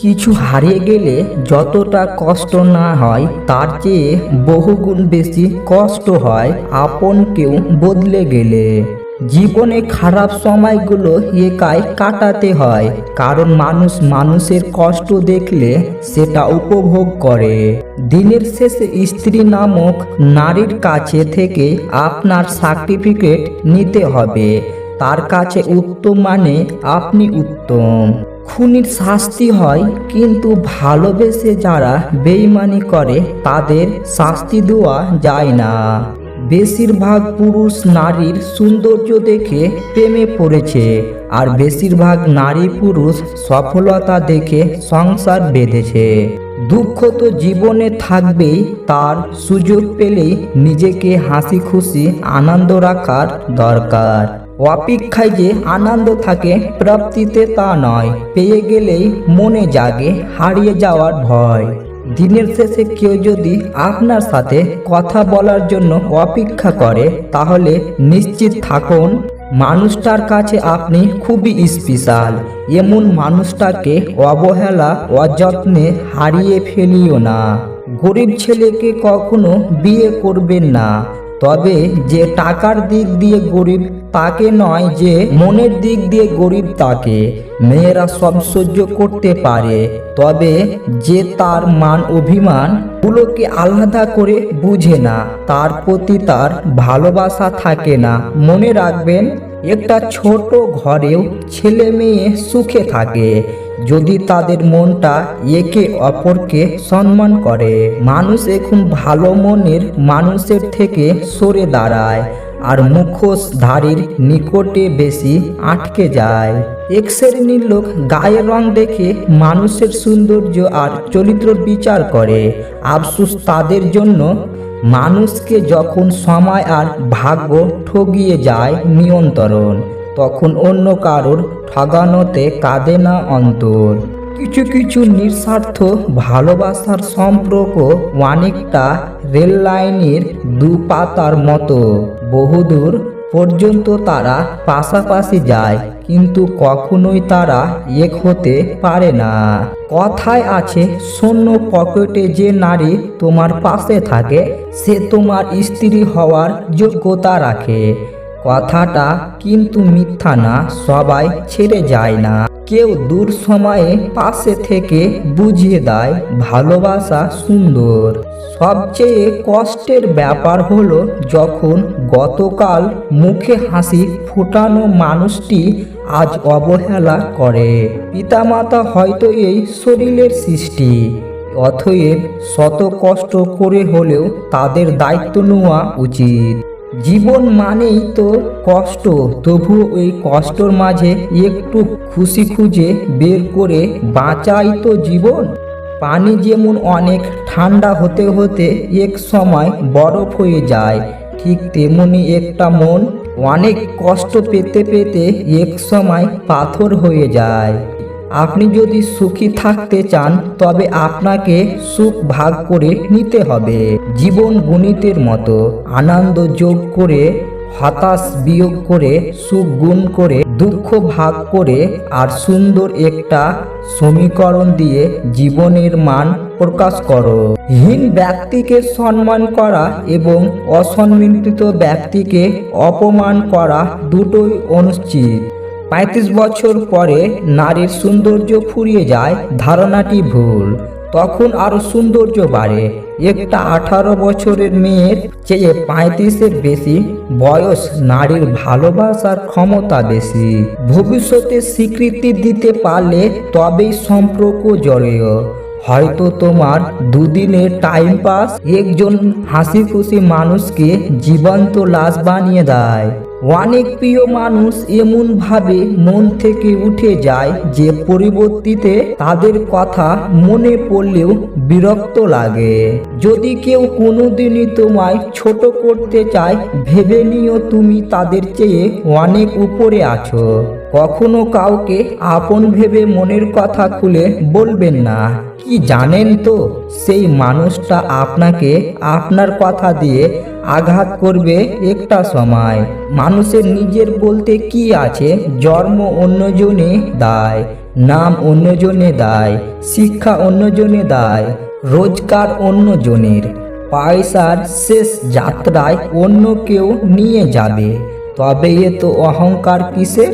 কিছু হারিয়ে গেলে যতটা কষ্ট না হয়, তার চেয়ে বহুগুণ বেশি কষ্ট হয় আপন কেউ বদলে গেলে। জীবনে খারাপ সময়গুলো একাই কাটাতে হয়, কারণ মানুষ মানুষের কষ্ট দেখলে সেটা উপভোগ করে। দিনের শেষে স্ত্রী নামক নারীর কাছে থেকে আপনার সার্টিফিকেট নিতে হবে, তার কাছে উত্তম মানে আপনি উত্তম। খুনির শাস্তি হয়, কিন্তু ভালোবেসে যারা বেইমানি করে, তাদের শাস্তি দেওয়া যায় না। বেশিরভাগ পুরুষ নারীর সৌন্দর্য দেখে প্রেমে পড়েছে, আর বেশিরভাগ নারী পুরুষ সফলতা দেখে সংসার বেঁধেছে। দুঃখ তো জীবনে থাকবেই, তার সুযোগ পেলেই নিজেকে হাসি খুশি আনন্দ রাখার দরকার। অপেক্ষায় যে আনন্দ থাকে, প্রাপ্তিতে তা নয়। পেয়ে গেলেই মনে জাগে, হারিয়ে যাওয়ার ভয়। দিনের শেষে কেউ যদি আপনার সাথে কথা বলার জন্য অপেক্ষা করে, তাহলে নিশ্চিত থাকুন, মানুষটার কাছে আপনি খুবই স্পেশাল। এমন মানুষটাকে অবহেলা, অযত্নে হারিয়ে ফেলিও না। গরিব ছেলেকে কখনো বিয়ে করবেন না। তবে যে টাকার দিক দিয়ে গরিব তাকে নয়, যে মনের দিক দিয়ে গরিব তাকে। মেয়েরা সব সহ্য করতে পারে, তবে যে তার মান অভিমান গুলোকে আলাদা করে বুঝে না। তার প্রতি তার ভালোবাসা থাকে না। মনে রাখবেন একটা ছোট ঘরেও ছেলে মেয়ে সুখে থাকে। যদি তাদের মনটা একে অপরকে সম্মান করে, মানুষ এখন ভালো মনের মানুষের থেকে সরে দাঁড়ায় আর মুখোশ মুখোশধারীর নিকটে বেশি আটকে যায়। এক শ্রেণির লোক গায়ের রং দেখে মানুষের সৌন্দর্য আর চরিত্র বিচার করে। আফসুস তাদের জন্য মানুষকে যখন সময় আর ভাগ্য ঠগিয়ে যায় নিয়ন্ত্রণ, তখন অন্য কারোর ঠগানোতে কাঁদে না অন্তর। কিছু কিছু নিঃস্বার্থ ভালোবাসার সম্পর্ক অনেকটা রেল লাইনের দু পাতার মতো। বহুদূর পর্যন্ত তারা পাশাপাশি যায়, কিন্তু কখনোই তারা এক হতে পারে না। কথায় আছে, শূন্য পকেটে যে নারী তোমার পাশে থাকে সে তোমার স্ত্রী হওয়ার যোগ্যতা রাখে। কথাটা কিন্তু মিথ্যা না, সবাই ছেড়ে যায় না। কেউ দূর সময়ে পাশে থেকে বুঝিয়ে দেয়, ভালোবাসা সুন্দর। সবচেয়ে কষ্টের ব্যাপার হলো যখন গতকাল মুখে হাসি ফোটানো মানুষটি আজ অবহেলা করে। পিতামাতা হয়তো এই শরীরের সৃষ্টি। অথয়েব শত কষ্ট করে হলেও তাদের দায়িত্ব নেওয়া উচিত। জীবন মানেই তো কষ্ট তবু ওই কষ্টর মাঝে একটু খুশি খুঁজে বের করে বাঁচাই তো জীবন। পানি যেমন অনেক ঠান্ডা হতে হতে এক সময় বরফ হয়ে যায়, ঠিক তেমনি একটা মন অনেক কষ্ট পেতে পেতে এক সময় পাথর হয়ে যায়। আপনি যদি সুখী থাকতে চান, তবে আপনাকে সুখ ভাগ করে নিতে হবে। জীবন গণিতের মতো, আনন্দ যোগ করে, হতাশ বিয়োগ করে, সুখ গুণ করে, দুঃখ ভাগ করে, আর সুন্দর একটা সমীকরণ দিয়ে জীবনের মান প্রকাশ করো। হীন ব্যক্তিকে সম্মান করা এবং অসম্মানিত ব্যক্তিকে অপমান করা দুটোই অনুচিত। পঁয়ত্রিশ বছর পরে নারীর সৌন্দর্য ফুরিয়ে যায়, ধারণাটি ভুল। তখন আরও সৌন্দর্য বাড়ে। একটা আঠারো বছরের মেয়ের চেয়ে পঁয়ত্রিশের বেশি বয়স নারীর ভালোবাসার ক্ষমতা বেশি। ভবিষ্যতে স্বীকৃতি দিতে পারলে তবেই সম্পর্ক জড়িয়ে। হয়তো তোমার দুদিনের টাইম পাস একজন হাসি খুশি মানুষকে জীবন্ত লাশ বানিয়ে দেয়। অনেক প্রিয় মানুষ এমন ভাবে মন থেকে উঠে যায় যে পরিবর্তিতে তাদের কথা মনে পড়লেও বিরক্ত লাগে। যদি কেউ কোনোদিনই তোমায় ছোট করতে চায়, ভেবে নিও তুমি তাদের চেয়ে অনেক উপরে আছো। কখনো কাউকে আপন ভেবে মনের কথা খুলে বলবেন না। কি জানেন তো, সেই মানুষটা আপনাকে আপনার কথা দিয়ে আঘাত করবে একটা সময়। মানুষের নিজের বলতে কি আছে, জন্ম অন্যজনে দায়, নাম অন্যজনে দায়, শিক্ষা অন্যজনে দায়, রোজগার অন্যজনের। পয়সার শেষ যাত্রায় অন্য কেউ নিয়ে যাবে, তবে এ তো অহংকার কিসের?